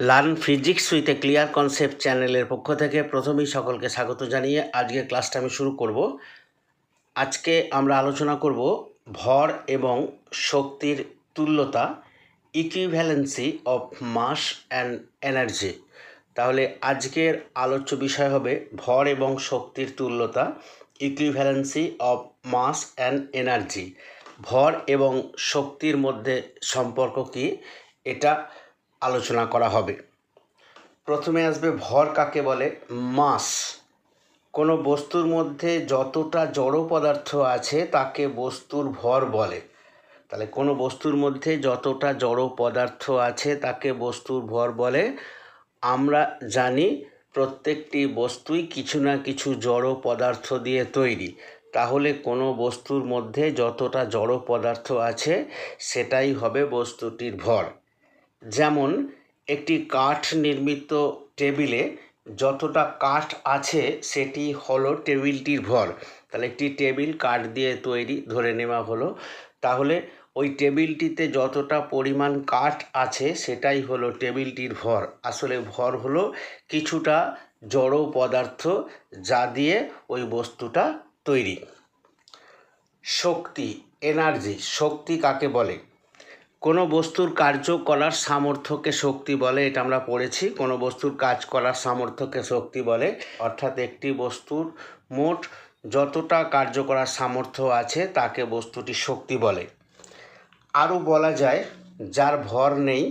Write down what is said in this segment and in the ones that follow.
Learn physics with a clear concept চ্যানেলের পক্ষ থেকে প্রথমেই সকলকে স্বাগত জানিয়ে আজকে ক্লাসটা আমি শুরু করব। আজকে আমরা আলোচনা করব ভর এবং শক্তির তুল্যতা equivalency of mass and energy তাহলে আজকের আলোচ্য বিষয় হবে ভর এবং শক্তির তুল্যতা equivalency of mass and energy ভর এবং শক্তির মধ্যে সম্পর্ক কি? এটা আলোচনা করা হবে। প্রথমে আসবে ভর কাকে বলে? মাস। কোনো বস্তুর মধ্যে যতটা জড় পদার্থ আছে, তাকে বস্তুর ভর বলে। তাহলে কোনো বস্তুর মধ্যে যতটা জড় পদার্থ আছে, তাকে বস্তুর ভর বলে। আমরা জানি প্রত্যেকটি বস্তুই কিছু না কিছু জড় পদার্থ দিয়ে তৈরি। তাহলে কোনো বস্তুর মধ্যে যতটা জড় পদার্থ আছে, সেটাই হবে বস্তুটির ভর। যেমন একটি কাঠ নির্মিত টেবিলে যতটা কাঠ আছে সেটি হলো টেবিলটির ভর। তাহলে একটি টেবিল কাঠ দিয়ে তৈরি ধরে নেওয়া হলো। তাহলে ওই টেবিলটিতে যতটা পরিমাণ কাঠ আছে সেটাই হলো টেবিলটির ভর। আসলে ভর হলো কিছুটা জড় পদার্থ যা দিয়ে ওই বস্তুটা তৈরি। শক্তি এনার্জি শক্তি কাকে বলে? কোনো বস্তুর কার্য করার সামর্থ্যকে শক্তি বলে, এটা আমরা পড়েছি। কোনো বস্তুর কাজ করার সামর্থ্যকে শক্তি বলে, অর্থাৎ একটি বস্তুর মোট যতটা কার্য করার সামর্থ্য আছে, তাকে বস্তুটি শক্তি বলে। আরও বলা যায়, যার ভর নেই,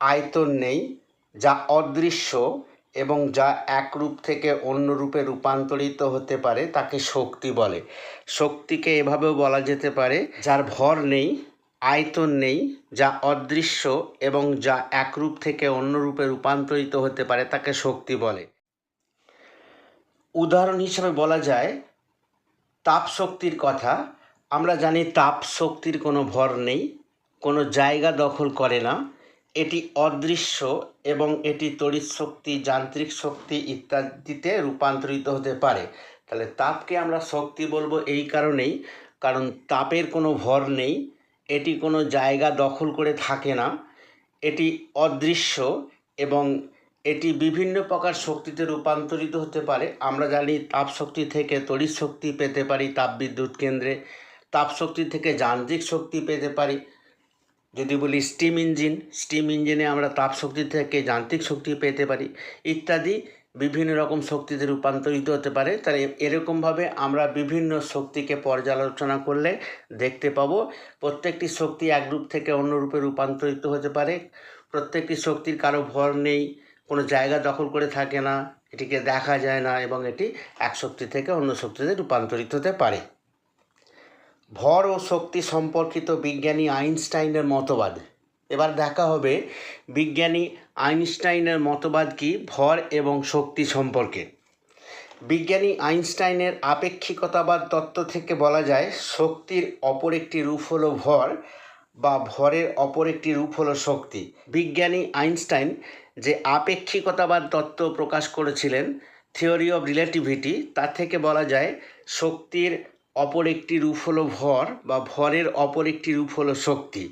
আয়তন নেই, যা অদৃশ্য এবং যা এক রূপ থেকে অন্য রূপে রূপান্তরিত হতে পারে, তাকে শক্তি বলে। শক্তিকে এভাবেও বলা যেতে পারে, যার ভর নেই আয়তন নেই, যা অদৃশ্য এবং যা এক রূপ থেকে অন্য রূপে রূপান্তরিত হতে পারে তাকে শক্তি বলে। উদাহরণ হিসেবে বলা যায় তাপ শক্তির কথা। আমরা জানি তাপ শক্তির কোনো ভর নেই, কোনো জায়গা দখল করে না। এটি অদৃশ্য এবং এটি তড়িৎ শক্তি, যান্ত্রিক শক্তি ইত্যাদিতে রূপান্তরিত হতে পারে। তাহলে তাপকে আমরা শক্তি বলব এই কারণেই, কারণ তাপের কোনো ভর নেই এটি কোনো জায়গা দখল করে থাকে না। এটি অদৃশ্য এবং এটি বিভিন্ন প্রকার শক্তিতে রূপান্তরিত হতে পারে। আমরা জানি তাপ শক্তি থেকে তড়িৎ শক্তি পেতে পারি তাপবিদ্যুৎ কেন্দ্রে। তাপ শক্তি থেকে যান্ত্রিক শক্তি পেতে পারি। যদি বলি স্টিম ইঞ্জিন, স্টিম ইঞ্জিনে আমরা তাপ শক্তি থেকে যান্ত্রিক শক্তি পেতে পারি ইত্যাদি। বিভিন্ন রকম শক্তিতে রূপান্তরিত হতে পারে। তাই এরকমভাবে আমরা বিভিন্ন শক্তিকে পর্যালোচনা করলে দেখতে পাবো, প্রত্যেকটি শক্তি এক রূপ থেকে অন্য রূপে রূপান্তরিত হতে পারে। প্রত্যেকটি শক্তির কারও ভর নেই, কোনো জায়গা দখল করে থাকে না, এটিকে দেখা যায় না এবং এটি এক শক্তি থেকে অন্য শক্তিতে রূপান্তরিত হতে পারে। ভর ও শক্তি সম্পর্কিত বিজ্ঞানী আইনস্টাইনের মতবাদ এবার দেখা হবে বিজ্ঞানী আইনস্টাইনের মতবাদ কি, ভর এবং শক্তি সম্পর্কে। বিজ্ঞানী আইনস্টাইনের আপেক্ষিকতাবাদ তত্ত্ব থেকে বলা যায়, শক্তির অপর একটি রূপ হলো ভর বা ভরের অপর একটি রূপ হলো শক্তি। বিজ্ঞানী আইনস্টাইন যে আপেক্ষিকতাবাদ তত্ত্ব প্রকাশ করেছিলেন, থিওরি অফ রিলেটিভিটি তার থেকে বলা যায়, শক্তির অপর একটি রূপ হলো ভর বা ভরের অপর একটি রূপ হলো শক্তি।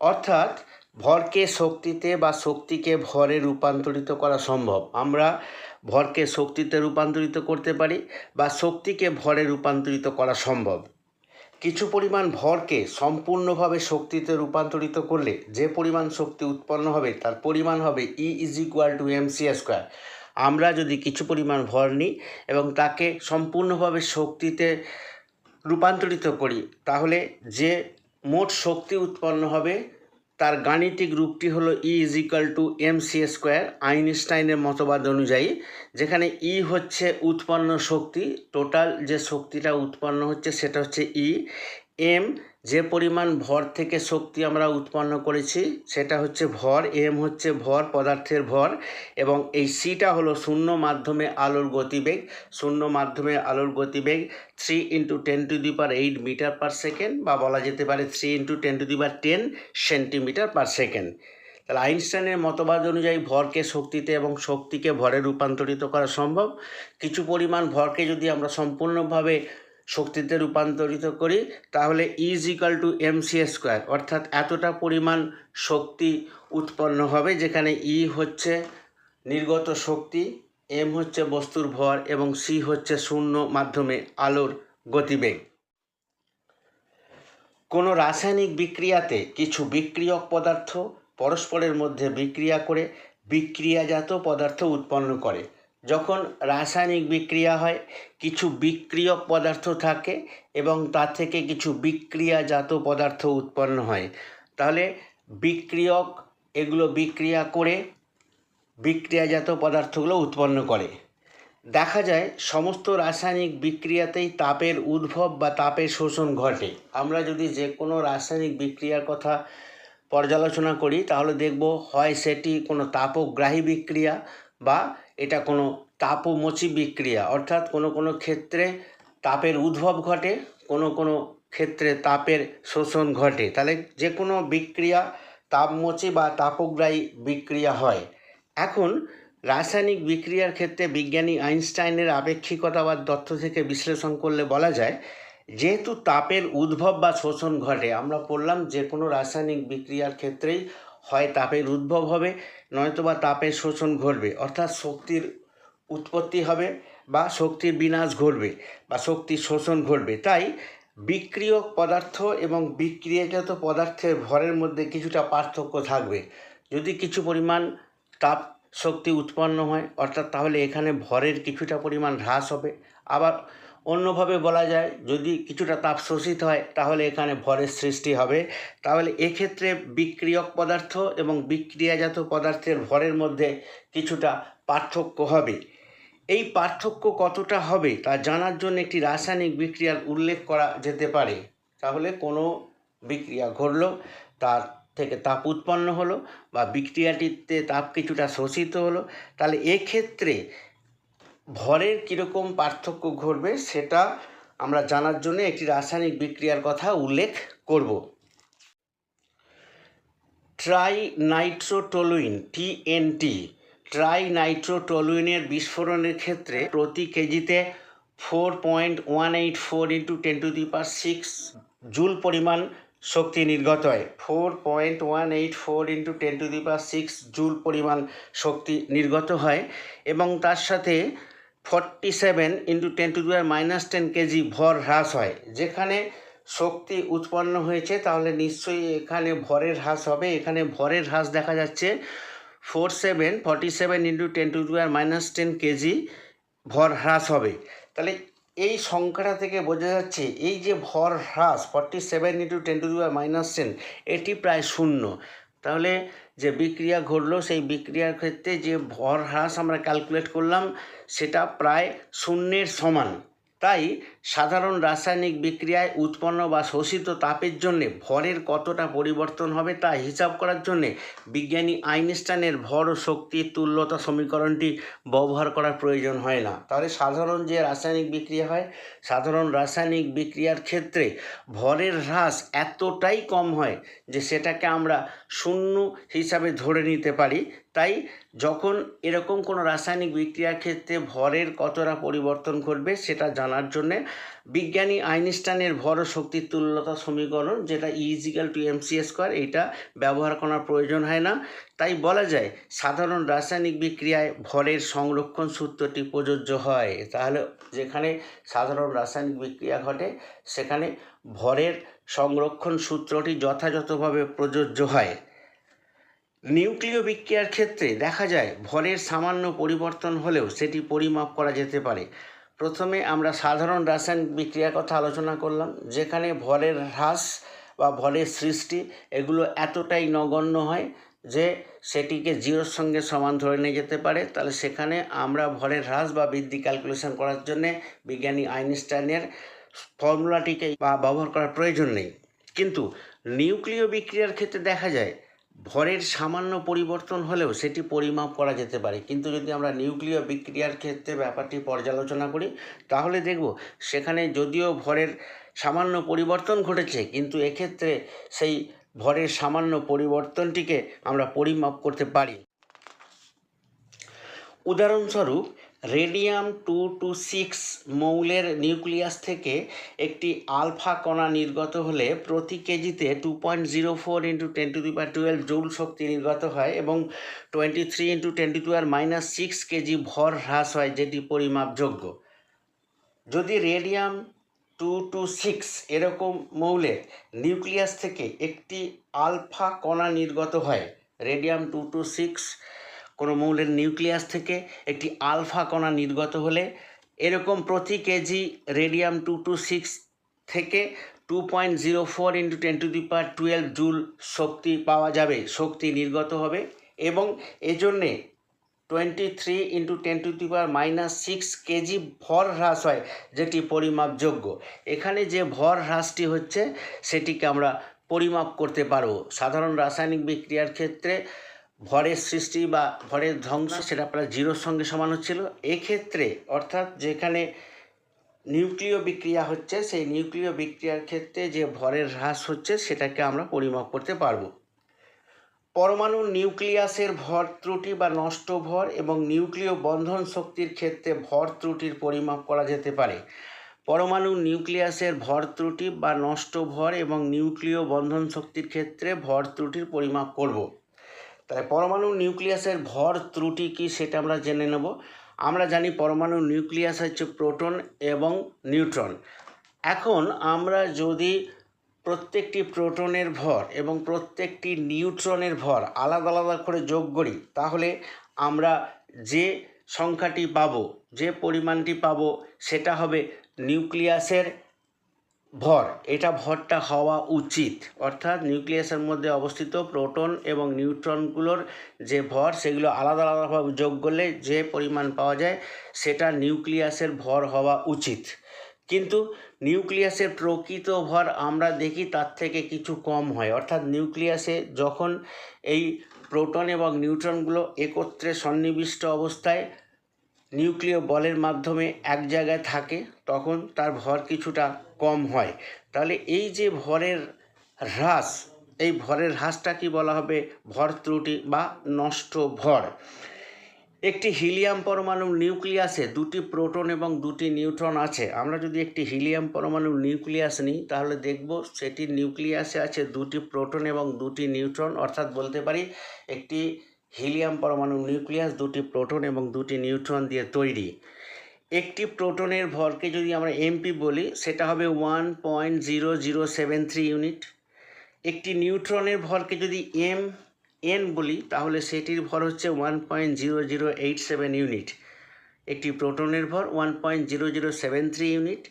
অর্থাৎ ভরকে শক্তিতে বা শক্তিকে ভরে রূপান্তরিত করা সম্ভব। আমরা ভরকে শক্তিতে রূপান্তরিত করতে পারি বা শক্তিকে ভরে রূপান্তরিত করা সম্ভব। কিছু পরিমাণ ভরকে সম্পূর্ণভাবে শক্তিতে রূপান্তরিত করলে যে পরিমাণ শক্তি উৎপন্ন হবে, তার পরিমাণ হবে E is equal to M C square আমরা যদি কিছু পরিমাণ ভর নিই এবং তাকে সম্পূর্ণভাবে শক্তিতে রূপান্তরিত করি, তাহলে যে মোট শক্তি উৎপন্ন হবে তার গাণিতিক রূপটি হলো E is equal to M C square আইনস্টাইনের মতবাদ অনুযায়ী, যেখানে ই হচ্ছে উৎপন্ন শক্তি টোটাল যে শক্তিটা উৎপন্ন হচ্ছে সেটা হচ্ছে ই এম, যে পরিমাণ ভর থেকে শক্তি আমরা উৎপন্ন করেছি, সেটা হচ্ছে ভর, এম হচ্ছে ভর, পদার্থের ভর, এবং এই সিটা হলো শূন্য মাধ্যমে আলোর গতিবেগ, শূন্য মাধ্যমে আলোর গতিবেগ three into ten to the power eight metre per second বা বলা যেতে পারে three into ten to the power ten centimetre per second তাহলে আইনস্টাইনের মতবাদ অনুযায়ী ভরকে শক্তিতে এবং শক্তিকে ভরে রূপান্তরিত করা সম্ভব। কিছু পরিমাণ ভরকে যদি আমরা সম্পূর্ণভাবে শক্তিতে রূপান্তরিত করি, তাহলে is equal to M C square অর্থাৎ এতটা পরিমাণ শক্তি উৎপন্ন হবে, যেখানে ই হচ্ছে নির্গত শক্তি এম হচ্ছে বস্তুর ভর, এবং সি হচ্ছে শূন্য মাধ্যমে আলোর গতিবেগ। কোনো রাসায়নিক বিক্রিয়াতে কিছু বিক্রিয়ক পদার্থ পরস্পরের মধ্যে বিক্রিয়া করে বিক্রিয়াজাত পদার্থ উৎপন্ন করে। যখন রাসায়নিক বিক্রিয়া হয়, কিছু বিক্রিয়ক পদার্থ থাকে এবং তার থেকে কিছু বিক্রিয়াজাত পদার্থ উৎপন্ন হয়। তাহলে বিক্রিয়ক এগুলো বিক্রিয়া করে বিক্রিয়াজাত পদার্থগুলো উৎপন্ন করে। দেখা যায় সমস্ত রাসায়নিক বিক্রিয়াতেই তাপের উদ্ভব বা তাপের শোষণ ঘটে। আমরা যদি যে কোনো রাসায়নিক বিক্রিয়ার কথা পর্যালোচনা করি, তাহলে দেখব হয় সেটি কোনো তাপগ্রাহী বিক্রিয়া বা এটা কোনো তাপমোচী বিক্রিয়া। অর্থাৎ কোনো কোনো ক্ষেত্রে তাপের উদ্ভব ঘটে, কোনো কোনো ক্ষেত্রে তাপের শোষণ ঘটে। তাহলে যে কোনো বিক্রিয়া তাপমোচী বা তাপগ্রাহী বিক্রিয়া হয়। এখন রাসায়নিক বিক্রিয়ার ক্ষেত্রে বিজ্ঞানী আইনস্টাইনের আপেক্ষিকতাবাদ তথ্য থেকে বিশ্লেষণ করলে বলা যায়, যেহেতু তাপের উদ্ভব বা শোষণ ঘটে, আমরা পড়লাম যে কোনো রাসায়নিক বিক্রিয়ার ক্ষেত্রেই হয় তাপের উদ্ভব হবে। নয়তোবা তাপের শোষণ ঘটবে, অর্থাৎ শক্তির উৎপত্তি হবে বা শক্তির বিনাশ ঘটবে বা শক্তির শোষণ ঘটবে। তাই বিক্রিয়ক পদার্থ এবং বিক্রিয়াজাত পদার্থের ভরের মধ্যে কিছুটা পার্থক্য থাকবে। যদি কিছু পরিমাণ তাপ শক্তি উৎপন্ন হয়, অর্থাৎ তাহলে এখানে ভরের কিছুটা পরিমাণ হ্রাস হবে। আবার অন্যভাবে বলা যায়, যদি কিছুটা তাপ শোষিত হয়, তাহলে এখানে ভরের সৃষ্টি হবে। তাহলে এক্ষেত্রে বিক্রিয়ক পদার্থ এবং বিক্রিয়াজাত পদার্থের ভরের মধ্যে কিছুটা পার্থক্য হবে। এই পার্থক্য কতটা হবে, তা জানার জন্য একটি রাসায়নিক বিক্রিয়ার উল্লেখ করা যেতে পারে। তাহলে কোনো বিক্রিয়া ঘটলো, তার থেকে তাপ উৎপন্ন হলো বা বিক্রিয়াটিতে তাপ কিছুটা শোষিত হলো, তাহলে এক্ষেত্রে ভরের কীরকম পার্থক্য ঘটবে সেটা আমরা জানার জন্য একটি রাসায়নিক বিক্রিয়ার কথা উল্লেখ করব। ট্রাই নাইট্রোটোলুইন টিএনটি ট্রাই নাইট্রোটোলুইনের বিস্ফোরণের ক্ষেত্রে প্রতি কেজিতে four point one eight four into ten to the power six joule পরিমাণ শক্তি নির্গত হয়। Four point one eight four into ten to the power six joule পরিমাণ শক্তি নির্গত হয় এবং তার সাথে forty seven into ten to the power minus ten kg ভর হ্রাস হয়। যেখানে শক্তি উৎপন্ন হয়েছে, তাহলে নিশ্চয়ই এখানে ভরের হ্রাস হবে। এখানে ভরের হ্রাস দেখা যাচ্ছে four seven forty seven into ten to the power minus ten kg ভর হ্রাস হবে। তাহলে এই সংখ্যাটা থেকে বোঝা যাচ্ছে, এই যে ভর হ্রাস forty seven into ten to the power minus ten এটি প্রায় শূন্য। তাহলে যে বিক্রিয়া ঘটলো, সেই বিক্রিয়ার ক্ষেত্রে যে ভর হ্রাস আমরা ক্যালকুলেট করলাম, সেটা প্রায় শূন্যের সমান। তাই সাধারণ রাসায়নিক বিক্রিয়ায় উৎপন্ন বা শোষিত তাপের জন্য ভরের কতটা পরিবর্তন হবে তা হিসাব করার জন্যে বিজ্ঞানী আইনস্টাইনের ভর ও শক্তির তুল্যতা সমীকরণটি ব্যবহার করার প্রয়োজন হয় না। তাহলে সাধারণ যে রাসায়নিক বিক্রিয়া হয়, সাধারণ রাসায়নিক বিক্রিয়ার ক্ষেত্রে ভরের হ্রাস এতটাই কম হয় যে সেটাকে আমরা শূন্য হিসাবে ধরে নিতে পারি। তাই যখন এরকম কোনো রাসায়নিক বিক্রিয়ার ক্ষেত্রে ভরের কতটা পরিবর্তন ঘটবে সেটা জানার জন্যে বিজ্ঞানী আইনস্টাইনের ভর শক্তির তুল্যতা সমীকরণ, যেটা is equal to M C square এইটা ব্যবহার করার প্রয়োজন হয় না। তাই বলা যায়, সাধারণ রাসায়নিক বিক্রিয়ায় ভরের সংরক্ষণ সূত্রটি প্রযোজ্য হয়। তাহলে যেখানে সাধারণ রাসায়নিক বিক্রিয়া ঘটে, সেখানে ভরের সংরক্ষণ সূত্রটি যথাযথভাবে প্রযোজ্য হয়। নিউক্লিয় বিক্রিয়ার ক্ষেত্রে দেখা যায়, ভরের সামান্য পরিবর্তন হলেও সেটি পরিমাপ করা যেতে পারে। প্রথমে আমরা সাধারণ রাসায়নিক বিক্রিয়ার কথা আলোচনা করলাম, যেখানে ভরের হ্রাস বা ভরের সৃষ্টি এগুলো এতটাই নগণ্য হয় যে সেটিকে জিরোর সঙ্গে সমান ধরে নিয়ে যেতে পারে। তাহলে সেখানে আমরা ভরের হ্রাস বা বৃদ্ধি ক্যালকুলেশন করার জন্যে বিজ্ঞানী আইনস্টাইনের ফর্মুলাটিকে বা ব্যবহার করার প্রয়োজন নেই। কিন্তু নিউক্লিয় বিক্রিয়ার ক্ষেত্রে দেখা যায় ভরের সামান্য পরিবর্তন হলেও সেটি পরিমাপ করা যেতে পারে। কিন্তু যদি আমরা নিউক্লিয় বিক্রিয়ার ক্ষেত্রে ব্যাপারটি পর্যালোচনা করি, তাহলে দেখব সেখানে যদিও ভরের সামান্য পরিবর্তন ঘটেছে, কিন্তু এক্ষেত্রে সেই ভরের সামান্য পরিবর্তনটিকে আমরা পরিমাপ করতে পারি। উদাহরণস্বরূপ রেডিয়াম টু টু সিক্স মৌলের নিউক্লিয়াস থেকে একটি আলফা কণা নির্গত হলে প্রতি কেজিতে two point zero four into ten to the twelve joule শক্তি নির্গত হয় এবং twenty three into ten to power minus six kg ভর হ্রাস হয়, যেটি পরিমাপযোগ্য। যদি রেডিয়াম টু টু সিক্স এরকম মৌলের নিউক্লিয়াস থেকে একটি আলফা কণা নির্গত হয়, রেডিয়াম টু টু সিক্স কোনো মৌলের নিউক্লিয়াস থেকে একটি আলফা কণা নির্গত হলে এরকম প্রতি kg radium two two six থেকে two point zero four into ten to the power twelve joule শক্তি পাওয়া যাবে, শক্তি নির্গত হবে এবং এজন্যে twenty three into ten to the power minus six kg ভর হ্রাস হয়, যেটি পরিমাপযোগ্য। এখানে যে ভর হ্রাসটি হচ্ছে, সেটিকে আমরা পরিমাপ করতে পারব। সাধারণ রাসায়নিক বিক্রিয়ার ক্ষেত্রে ভরের সৃষ্টি বা ভরের ধ্বংস সেটা প্রায় জিরোর সঙ্গে সমান হচ্ছিল। এক্ষেত্রে অর্থাৎ যেখানে নিউক্লিয় বিক্রিয়া হচ্ছে, সেই নিউক্লিয় বিক্রিয়ার ক্ষেত্রে যে ভরের হ্রাস হচ্ছে, সেটাকে আমরা পরিমাপ করতে পারব। পরমাণু নিউক্লিয়াসের ভর ত্রুটি বা নষ্ট ভর এবং নিউক্লিয় বন্ধন শক্তির ক্ষেত্রে ভর ত্রুটির পরিমাপ করা যেতে পারে। পরমাণু নিউক্লিয়াসের ভর ত্রুটি বা নষ্ট ভর এবং নিউক্লিয় বন্ধন শক্তির ক্ষেত্রে ভর ত্রুটির পরিমাপ করব। তাহলে পরমাণু নিউক্লিয়াসের ভর ত্রুটি কি সেটা আমরা জেনে নেব। আমরা জানি পরমাণু নিউক্লিয়াস হচ্ছে প্রোটন এবং নিউট্রন। এখন আমরা যদি প্রত্যেকটি প্রোটনের ভর এবং প্রত্যেকটি নিউট্রনের ভর আলাদা আলাদা করে যোগ করি, তাহলে আমরা যে সংখ্যাটি পাবো, যে পরিমাণটি পাবো, সেটা হবে নিউক্লিয়াসের ভর। এটা ভরটা হওয়া উচিত। অর্থাৎ নিউক্লিয়াসের মধ্যে অবস্থিত প্রোটন এবং নিউট্রনগুলোর যে ভর, সেগুলো আলাদা আলাদাভাবে যোগ করলে যে পরিমাণ পাওয়া যায়, সেটা নিউক্লিয়াসের ভর হওয়া উচিত। কিন্তু নিউক্লিয়াসের প্রকৃত ভর আমরা দেখি তার থেকে কিছু কম হয়। অর্থাৎ নিউক্লিয়াসে যখন এই প্রোটন এবং নিউট্রনগুলো একত্রে সন্নিবিষ্ট অবস্থায় নিউক্লিয় বলের মাধ্যমে এক জায়গায় থাকে, তখন তার ভর কিছুটা কম হয়। তাহলে এই যে ভরের হ্রাস, এই ভরের হ্রাসটা কি বলা হবে? ভর ত্রুটি বা নষ্ট ভর। একটি হিলিয়াম পরমাণুর নিউক্লিয়াসে দুটি প্রোটন এবং দুটি নিউট্রন আছে। আমরা যদি একটি হিলিয়াম পরমাণুর নিউক্লিয়াস নিই, তাহলে দেখব সেটি নিউক্লিয়াসে আছে দুটি প্রোটন এবং দুটি নিউট্রন। অর্থাৎ বলতে পারি, একটি হিলিয়াম পরমাণুর নিউক্লিয়াস দুটি প্রোটন এবং দুটি নিউট্রন দিয়ে তৈরি। একটি প্রোটনের ভরকে যদি আমরা এমপি বলি, সেটা হবে one point zero zero seven three unit একটি নিউট্রনের ভরকে যদি এম এন বলি, তাহলে সেটির ভর হচ্ছে one point zero zero eight seven unit একটি প্রোটনের ভর one point zero zero seven three unit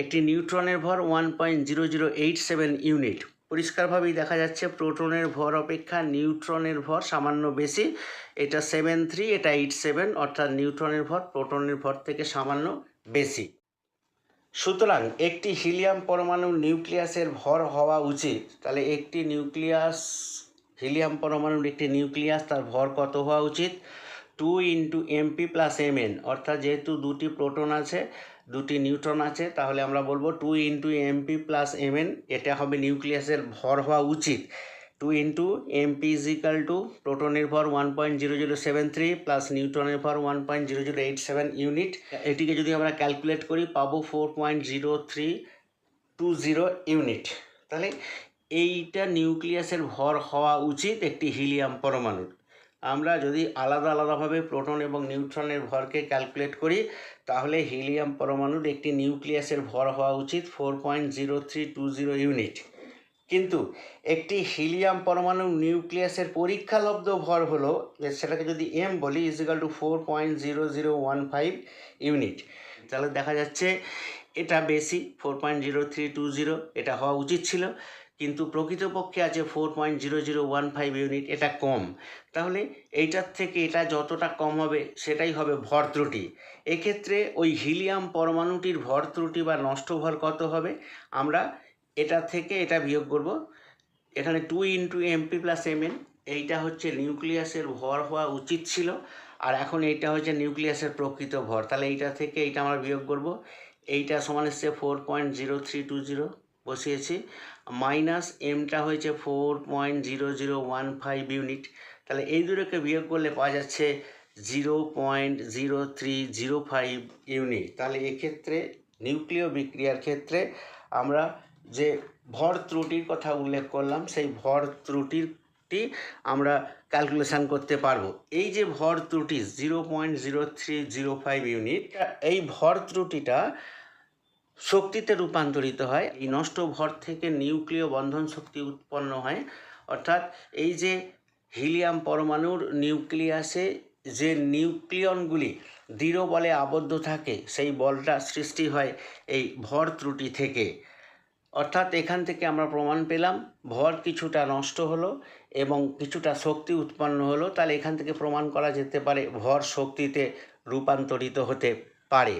একটি নিউট্রনের ভর one point zero zero eight seven unit পরিষ্কারভাবেই দেখা যাচ্ছে, প্রোটনের ভর অপেক্ষা, নিউট্রনের ভর সামান্য বেশি। এটা সেভেন থ্রি এটা এইট সেভেন অর্থাৎ নিউট্রনের ভর প্রোটনের ভর থেকে সামান্য বেশি। সুতরাং একটি হিলিয়াম পরমাণু নিউক্লিয়াসের ভর হওয়া উচিত। তাহলে একটি নিউক্লিয়াস, হিলিয়াম পরমাণুর একটি নিউক্লিয়াস, তার ভর কত হওয়া উচিত? Two into MP plus M N অর্থাৎ যেহেতু দুটি প্রোটন আছে, দুটি নিউট্রন আছে, তাহলে আমরা বলব two into MP plus M N এটা হবে নিউক্লিয়াসের ভর হওয়া উচিত। Two into MP is equal to প্রোটনের ভর one point zero zero seven three plus নিউট্রনের ভর one point zero zero eight seven unit এটিকে যদি আমরা ক্যালকুলেট করি, পাবো four point zero three two zero unit তাহলে এইটা নিউক্লিয়াসের ভর হওয়া উচিত একটি হিলিয়াম পরমাণুর। আমরা যদি আলাদা আলাদাভাবে প্রোটন এবং নিউট্রনের ভরকে ক্যালকুলেট করি, তাহলে হিলিয়াম পরমাণুর একটি নিউক্লিয়াসের ভর হওয়া উচিত four point zero three two zero unit কিন্তু একটি হিলিয়াম পরমাণু নিউক্লিয়াসের পরীক্ষালব্ধ ভর হলো সেটাকে যদি এম বলি is equal to four point zero zero one five unit তাহলে দেখা যাচ্ছে এটা বেশি four point zero three two zero এটা হওয়া উচিত ছিল। কিন্তু প্রকৃতপক্ষে আছে four point zero zero one five unit এটা কম। তাহলে এইটার থেকে এটা যতটা কম হবে, সেটাই হবে ভর ত্রুটি। এক্ষেত্রে ওই হিলিয়াম পরমাণুটির ভর ত্রুটি বা নষ্ট ভর কত হবে? আমরা এটা থেকে এটা বিয়োগ করব। এখানে two into MP plus M এইটা হচ্ছে নিউক্লিয়াসের ভর হওয়া উচিত ছিল, আর এখন এইটা হচ্ছে নিউক্লিয়াসের প্রকৃত ভর। তাহলে এইটা থেকে এইটা আমরা বিয়োগ করব। এইটা সমান এসছে four point zero three two zero বসিয়েছি। মাইনাস এমটা হয়েছে four point zero zero one five unit তাহলে এই দুটোকে বিয়োগ করলে পাওয়া যাচ্ছে zero point zero three zero five unit তাহলে এক্ষেত্রে নিউক্লিয় বিক্রিয়ার ক্ষেত্রে আমরা যে ভর ত্রুটির কথা উল্লেখ করলাম, সেই ভর ত্রুটিটি আমরা ক্যালকুলেশান করতে পারব। এই যে ভর ত্রুটি zero point zero three zero five unit এই ভর ত্রুটিটা শক্তিতে রূপান্তরিত হয়, এই নষ্ট ভর থেকে নিউক্লিয় বন্ধন শক্তি উৎপন্ন হয়। অর্থাৎ এই যে হিলিয়াম পরমাণুর নিউক্লিয়াসে যে নিউক্লিয়নগুলি দৃঢ় বলে আবদ্ধ থাকে, সেই বলটা সৃষ্টি হয় এই ভর ত্রুটি থেকে। অর্থাৎ এখান থেকে আমরা প্রমাণ পেলাম, ভর কিছুটা নষ্ট হলো এবং কিছুটা শক্তি উৎপন্ন হলো, তাহলে এখান থেকে প্রমাণ করা যেতে পারে ভর শক্তিতে রূপান্তরিত হতে পারে।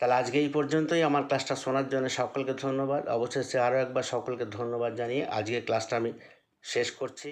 তাহলে আজকে এই পর্যন্তই। আমার ক্লাসটা শোনার জন্য সকলকে ধন্যবাদ। অবশেষে আরও একবার সকলকে ধন্যবাদ জানিয়ে আজকে ক্লাসটা আমি শেষ করছি।